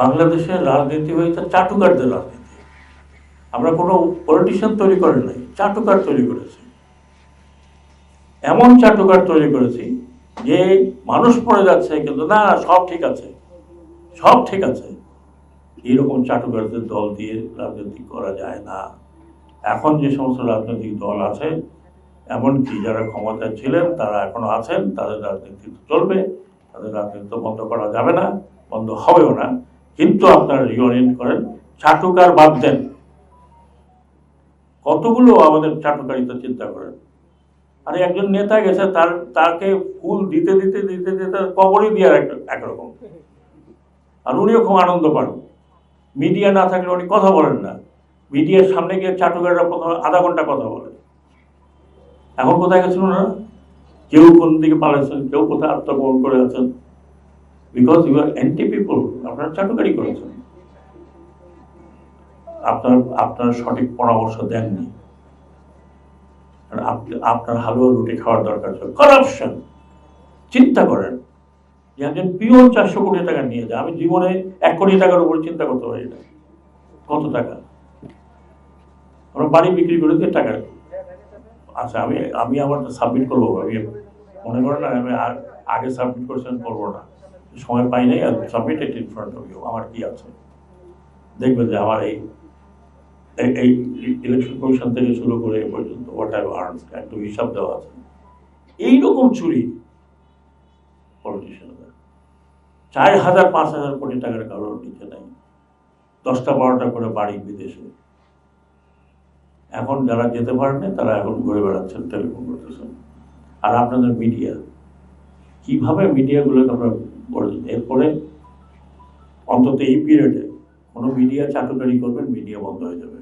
বাংলাদেশের রাজনীতি হয়েছে চাটুকারদের রাজনীতি। আমরা কোনো পলিটিশিয়ান তৈরি করেন নাই, চাটুকার তৈরি করেছি। এমন চাটুকার তৈরি করেছি যে মানুষ পড়ে যাচ্ছে কিন্তু না সব ঠিক আছে, সব ঠিক আছে। এরকম চাটুকারদের দল দিয়ে রাজনীতি করা যায় না। এখন যে সমস্ত রাজনৈতিক দল আছে, এমনকি যারা ক্ষমতায় ছিলেন, তারা এখনও আছেন, তাদের রাজনীতি চলবে, তাদের রাজনীতি তো বন্ধ করা যাবে না, বন্ধ হবেও না। কিন্তু আপনারা রিওরিয়েন্ট করেন। চাটুকার বাদ দেন। কতগুলো আমাদের চাটুকারিতা চিন্তা করেন। আরে একজন নেতা গেছে, তার, তাকে ফুল দিতে দিতে দিতে দিতে কবরই এক- একরকম। আর উনিও খুব আনন্দ পান। মিডিয়া না থাকলে উনি কথা বলেন না। মিডিয়ার সামনে গিয়ে চাটুকাররা প্রথমে আধা ঘণ্টা কথা বলে। এখন কোথায় গেছেন ওনারা? কেউ কোন দিকে পালাইছেন, কেউ কোথায় আত্মগ্রহণ করে আছেন? Because you are anti people আপনারা চাটুকারি করেছেন। আপনার আপনার সঠিক পরামর্শ দেননি। আপনার হালুয়া রুটি খাওয়ার দরকার ছিল। করাপশন চিন্তা করেন। যে একজন চারশো কোটি টাকা নিয়ে যায়। আমি জীবনে এক কোটি টাকার উপরে চিন্তা করতে পারি না। কত টাকা? আমরা বাড়ি বিক্রি করে দিয়ে টাকা। আচ্ছা আমি আমি আমার সাবমিট করব। মনে করেন আমি আগে সাবমিট করেছেন করব না। সময় পাই নাই আর submit it in front of you আমার কি আছে? দেখবেন যে আমার এই এই- ইলেকশন কমিশন থেকে শুরু করে এ পর্যন্ত হোয়াট আই আর্ন একটু হিসাব দেওয়া আছে। এইরকম চুরি পলিটিশিয়ানদের চার হাজার, পাঁচ হাজার কোটি টাকার কারোর নিচে নেই। দশটা, বারোটা করে বাড়ি বিদেশে। এখন যারা যেতে পারেন তারা এখন ঘুরে বেড়াচ্ছেন টেলিফোন করতেছেন। আর আপনাদের মিডিয়া কীভাবে মিডিয়াগুলোকে আমরা করে অন্তত এই পিরিয়ডে কোনো মিডিয়া চাটুকারি করবেন মিডিয়া বন্ধ হয়ে যাবে।